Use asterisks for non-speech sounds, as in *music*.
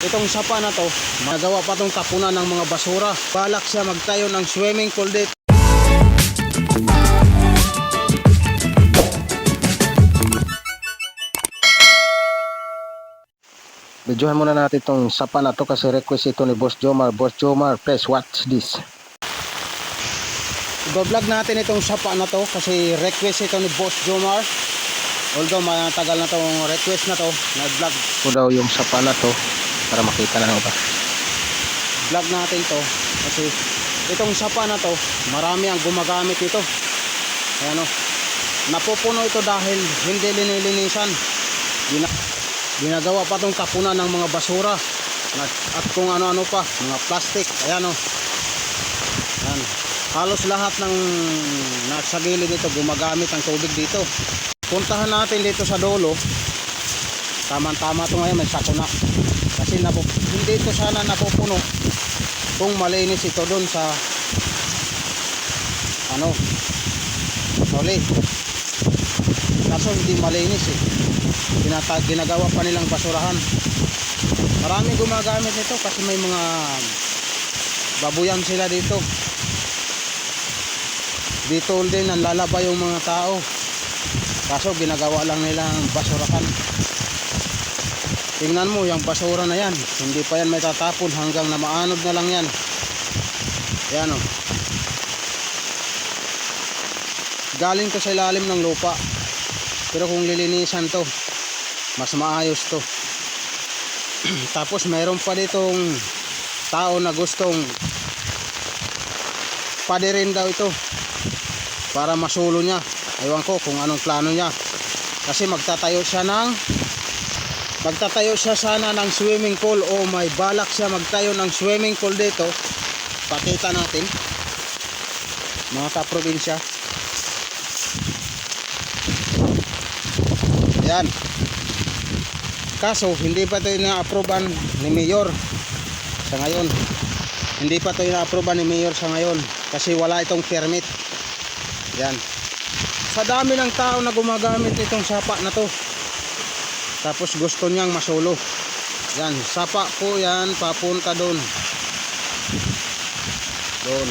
Itong sapa na to, magawa pa tong tapunan ng mga basura. Balak siya magtayo ng swimming pool dito. Videohan muna natin itong sapa na to kasi request ito ni Boss Jomar. Boss Jomar, please watch this. I-vlog natin itong sapa na to kasi request ito ni Boss Jomar. Although matagal na tong request na to, nag-vlog ko daw yung sapa na to para makita na ba. Vlog natin to kasi itong sapa na to, marami ang gumagamit ito. Ayan o. Napupuno ito dahil hindi linilinisan. Gina ginagawa pa tong tapunan ng mga basura at, kung ano-ano pa, mga plastic. Ayan o. Ayan. Halos lahat ng nasa gilid dito gumagamit ng tubig dito. Puntahan natin dito sa dulo. Tama-tama ito ngayon, may sako na. Kasi napu hindi ito sana napupuno. Kung malinis ito doon sa ano sorry kaso hindi malinis eh. Ginata ginagawa pa nilang basurahan. Maraming gumagamit nito kasi may mga babuyan sila dito. Dito din nanlalaba yung mga tao. Kaso ginagawa lang nilang basurahan tingnan mo yung basura na yan. Hindi pa yan may tatapon hanggang na maanod na lang yan. Yan o galing to sa ilalim ng lupa. Pero kung lilinisan to mas maayos to. *clears throat* Tapos mayroon pa ditong tao na gustong padirin daw ito para masulo niya. Ewan ko kung anong plano niya. Kasi magtatayo siya ng magtatayo siya sana ng swimming pool. O may balak siya magtayo ng swimming pool dito. Pakita natin. Mga kaprobinsya. Yan kaso hindi pa ito na-approvean ni Mayor sa ngayon. Hindi pa ito na-approvean ni Mayor sa ngayon kasi wala itong permit. Yan sa dami ng tao na gumagamit itong sapa na to tapos gusto niyang masulo yan sapa po yan papunta doon. Doon